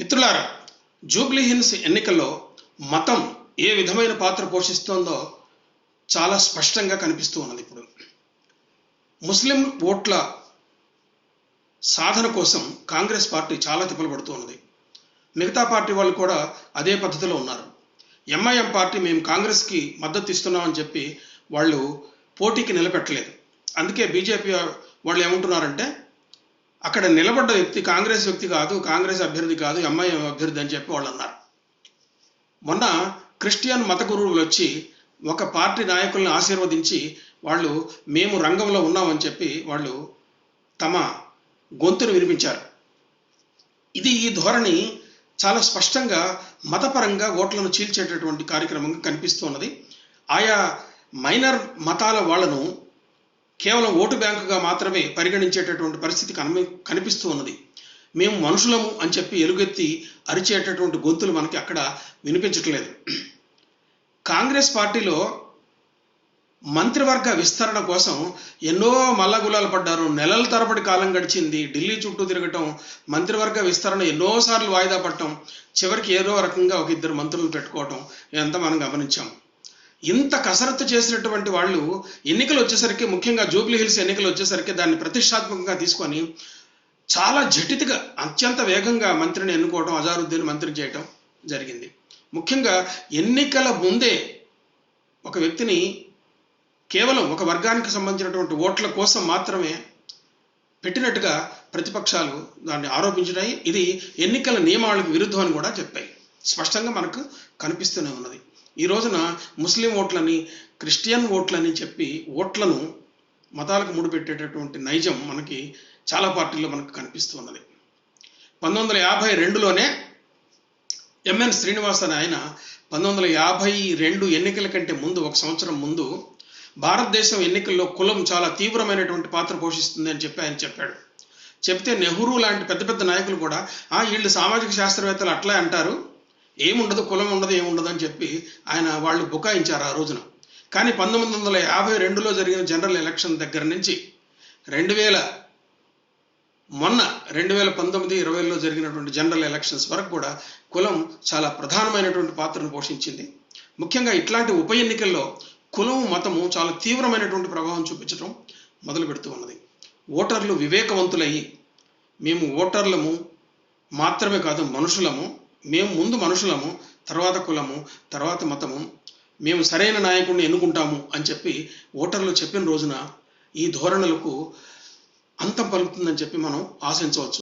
మిత్రులారా Jubilee hills ఎన్నికల్లో మతం ఏ విధమైన పాత్ర పోషిస్తోందో చాలా స్పష్టంగా కనిపిస్తూ ఉన్నది ఇప్పుడు. ముస్లిం ఓట్ల సాధన కోసం కాంగ్రెస్ పార్టీ చాలా తిప్పలు పడుతూ ఉన్నది. మిగతా పార్టీ వాళ్ళు కూడా అదే పద్ధతిలో ఉన్నారు. ఎంఐఎం పార్టీ మేము కాంగ్రెస్కి మద్దతు ఇస్తున్నామని చెప్పి వాళ్ళు పోటీకి నిలబెట్టలేదు. అందుకే బీజేపీ వాళ్ళు ఏమంటున్నారంటే అక్కడ నిలబడ్డ వ్యక్తి కాంగ్రెస్ వ్యక్తి కాదు కాంగ్రెస్ అభ్యర్థి కాదు ఎంఐఎం అభ్యర్థి అని చెప్పి వాళ్ళు అన్నారు. మొన్న క్రిస్టియన్ మత గురువులు వచ్చి ఒక పార్టీ నాయకుల్ని ఆశీర్వదించి వాళ్ళు మేము రంగంలో ఉన్నామని చెప్పి వాళ్ళు తమ గొంతును వినిపించారు. ఇది ఈ ధోరణి చాలా స్పష్టంగా మతపరంగా ఓట్లను చీల్చేటటువంటి కార్యక్రమంగా కనిపిస్తున్నది ఆయా మైనర్ మతాల వాళ్ళను కేవలం ఓటు బ్యాంకుగా మాత్రమే పరిగణించేటటువంటి పరిస్థితి కనిపి కనిపిస్తూ ఉన్నది. మేము మనుషులము అని చెప్పి ఎలుగెత్తి అరిచేటటువంటి గొంతులు మనకి అక్కడ వినిపించట్లేదు. కాంగ్రెస్ పార్టీలో మంత్రివర్గ విస్తరణ కోసం ఎన్నో మల్లగులాలు పడ్డారు. నెలల తరబడి కాలం గడిచింది. ఢిల్లీ చుట్టూ తిరగటం మంత్రివర్గ విస్తరణ ఎన్నోసార్లు వాయిదా పడటం చివరికి ఏదో రకంగా ఒక ఇద్దరు మంత్రులు పెట్టుకోవటం ఇదంతా మనం గమనించాం ఇంత కసరత్తు చేసినటువంటి వాళ్ళు ఎన్నికలు వచ్చేసరికి ముఖ్యంగా జూబ్లీ హిల్స్ ఎన్నికలు వచ్చేసరికి దాన్ని ప్రతిష్టాత్మకంగా తీసుకొని చాలా జటితిగా అత్యంత వేగంగా మంత్రిని ఎన్నుకోవడం అజారుద్దీన్ మంత్రి చేయటం జరిగింది. ముఖ్యంగా ఎన్నికల ముందే ఒక వ్యక్తిని కేవలం ఒక వర్గానికి సంబంధించినటువంటి ఓట్ల కోసం మాత్రమే పెట్టినట్టుగా ప్రతిపక్షాలు దాన్ని ఆరోపించినాయి. ఇది ఎన్నికల నియమాలకు విరుద్ధం అని కూడా చెప్పాయి. స్పష్టంగా మనకు కనిపిస్తూనే ఉన్నది. ఈ రోజున ముస్లిం ఓట్లని క్రిస్టియన్ ఓట్లని చెప్పి ఓట్లను మతాలకు ముడిపెట్టేటటువంటి నైజం మనకి చాలా పార్టీల్లో మనకు కనిపిస్తూ ఉన్నది పంతొమ్మిది వందల యాభై రెండులోనే ఎంఎన్ శ్రీనివాస్ అని ఆయన పంతొమ్మిది వందల యాభై రెండు ఎన్నికల కంటే ముందు ఒక సంవత్సరం ముందు భారతదేశం ఎన్నికల్లో కులం చాలా తీవ్రమైనటువంటి పాత్ర పోషిస్తుంది అని చెప్పి ఆయన చెప్పాడు. చెప్తే నెహ్రూ లాంటి పెద్ద పెద్ద నాయకులు కూడా ఆ వీళ్ళు సామాజిక శాస్త్రవేత్తలు అట్లా అంటారు. ఏముండదు కులం ఉండదు ఏముండదు అని చెప్పి ఆయన వాళ్ళు బుకాయించారు ఆ రోజున. కానీ పంతొమ్మిది వందల యాభై రెండులో జరిగిన జనరల్ ఎలక్షన్ దగ్గర నుంచి రెండు వేల మొన్న రెండు వేల పంతొమ్మిది ఇరవైలో జరిగినటువంటి జనరల్ ఎలక్షన్స్ వరకు కూడా కులం చాలా ప్రధానమైనటువంటి పాత్రను పోషించింది. ముఖ్యంగా ఇట్లాంటి ఉప ఎన్నికల్లో కులం మతము చాలా తీవ్రమైనటువంటి ప్రభావం చూపించడం మొదలు పెడుతూ ఉన్నది. ఓటర్లు వివేకవంతులయ్యి మేము ఓటర్లము మాత్రమే కాదు మనుషులము మేము ముందు మనుషులము తర్వాత కులము తర్వాత మతము మేము సరైన నాయకుడిని ఎన్నుకుంటాము అని చెప్పి ఓటర్లు చెప్పిన రోజున ఈ ధోరణులకు అంతం పలుకుతుందని చెప్పి మనం ఆశించవచ్చు.